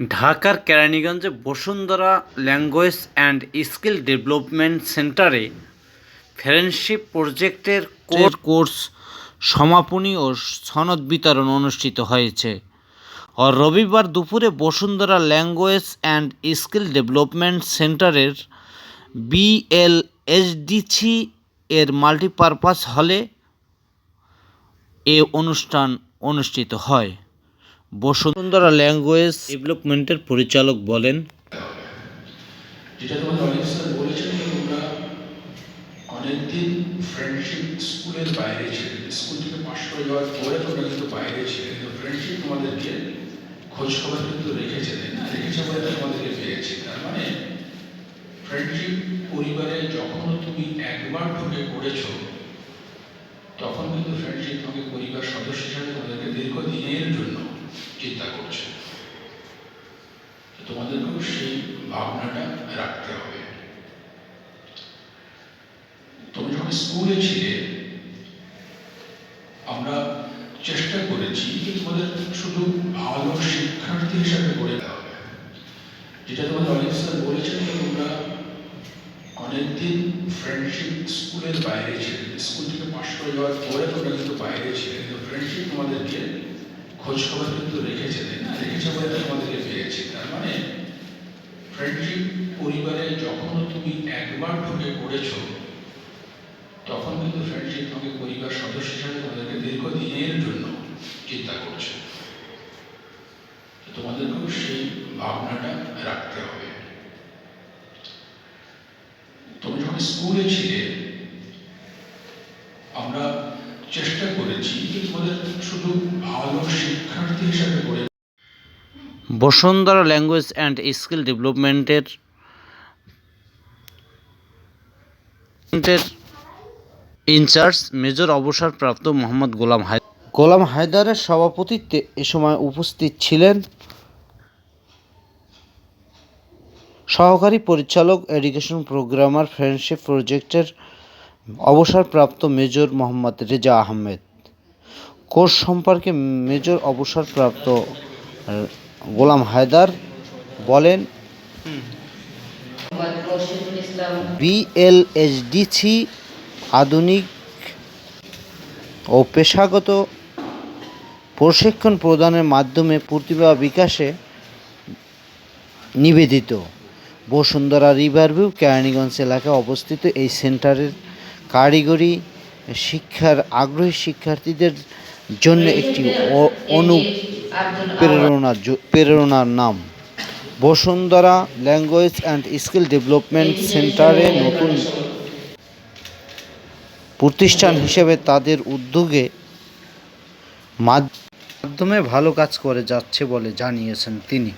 ঢাকার কেরানীগঞ্জে Bashundhara language and skill development সেন্টারে friendship প্রজেক্টের কোর কোর্স সমাপনী ও সনদ বিতরণ অনুষ্ঠিত হয়েছে। আর রবিবার দুপুরে Bashundhara language and skill development সেন্টারের বিএলএসডিসি এর মাল্টিপারপাস হলে এ অনুষ্ঠান অনুষ্ঠিত হয়। বসুন্ধরা ল্যাঙ্গুয়েজ ডেভেলপমেন্টের পরিচালক বলেন অনেকদিন ফ্রেন্ডশিপ স্কুলের বাইরে ছিলে। স্কুল থেকে করে যাওয়ার পরে কিন্তু বাইরে ছিলে। কিন্তু ফ্রেন্ডশিপ তোমাদেরকে খোঁজ খবর কিন্তু রেখেছে, তাই না? রেখেছে বলে তোমাদেরকে পেয়েছে। তার মানে ফ্রেন্ডশিপ পরিবারে যখন তুমি একবার ঢুকে পড়েছো, তখন কিন্তু ফ্রেন্ডশিপ তোমাকে পরিবার সদস্য হিসাবে তোমাদেরকে দীর্ঘদিনের চিন্তা করছে। তোমাদেরকেও সেই ভাবনাটা রাখতে হবে। তুমি যখন স্কুলে ছিলে, আমরা চেষ্টা করেছি যে তোমাদের শুধু ভালো শিক্ষার্থী হিসাবে গড়ে দেওয়া হবে। যেটা তোমাদের অনেক স্যার বলেছেন যে তোমরা অনেকদিন ফ্রেন্ডশিপ স্কুলের বাইরে ছিলে। স্কুল থেকে পাশ করে যাওয়ার পরে তোমরা কিন্তু বাইরে ছিলেন ফ্রেন্ডশিপ তোমাদেরকে খোঁজ খবর কিন্তু রেখেছে, তাই না? রেখেছে বলে তো তোমাদেরকে পেয়েছে। তার মানে ফ্রেন্ডশিপ পরিবারে যখন তুমি একবার ঢুকে পড়েছো, তখন কিন্তু ফ্রেন্ডশিপ তোমাকে পরিবার সদস্য হিসাবে তোমাদেরকে দীর্ঘদিনের জন্য চিন্তা করছে। তোমাদেরকেও সেই ভাবনাটা রাখতে হবে। তুমি যখন স্কুলে ছিলে চেষ্টা করেছি যে তোমাদের শুধু ভালো শিক্ষার্থী হিসাবে গড়ে বসুন্ধরা ল্যাঙ্গুয়েজ অ্যান্ড স্কিল ডেভেলপমেন্টের ইনচার্জ মেজর অবসরপ্রাপ্ত মোহাম্মদ গোলাম হায় গোলাম হায়দারের সভাপতিত্বে এ সময় উপস্থিত ছিলেন সহকারী পরিচালক এডুকেশন প্রোগ্রামার ফ্রেন্ডশিপ প্রজেক্টের অবসরপ্রাপ্ত মেজর মোহাম্মদ রেজা আহমেদ। কোর্স সম্পর্কে মেজর অবসরপ্রাপ্ত গোলাম হায়দার বলেন, বিএলএসডিসি আধুনিক ও পেশাগত প্রশিক্ষণ প্রদানের মাধ্যমে প্রতিভা বিকাশে নিবেদিত। বসুন্ধরা রিভারভিউ, কেরানীগঞ্জ এলাকায় অবস্থিত এই সেন্টারের কারিগরি শিক্ষার, আগ্রহী শিক্ষার্থীদের জন্য একটি অ- অনু প্রেরণা প্রেরণার নাম। Bashundhara language and skill development সেন্টারে নতুন প্রতিষ্ঠান হিসেবে তাদের উদ্যোগে মাধ্যমে ভালো কাজ করে যাচ্ছে বলে জানিয়েছেন তিনি।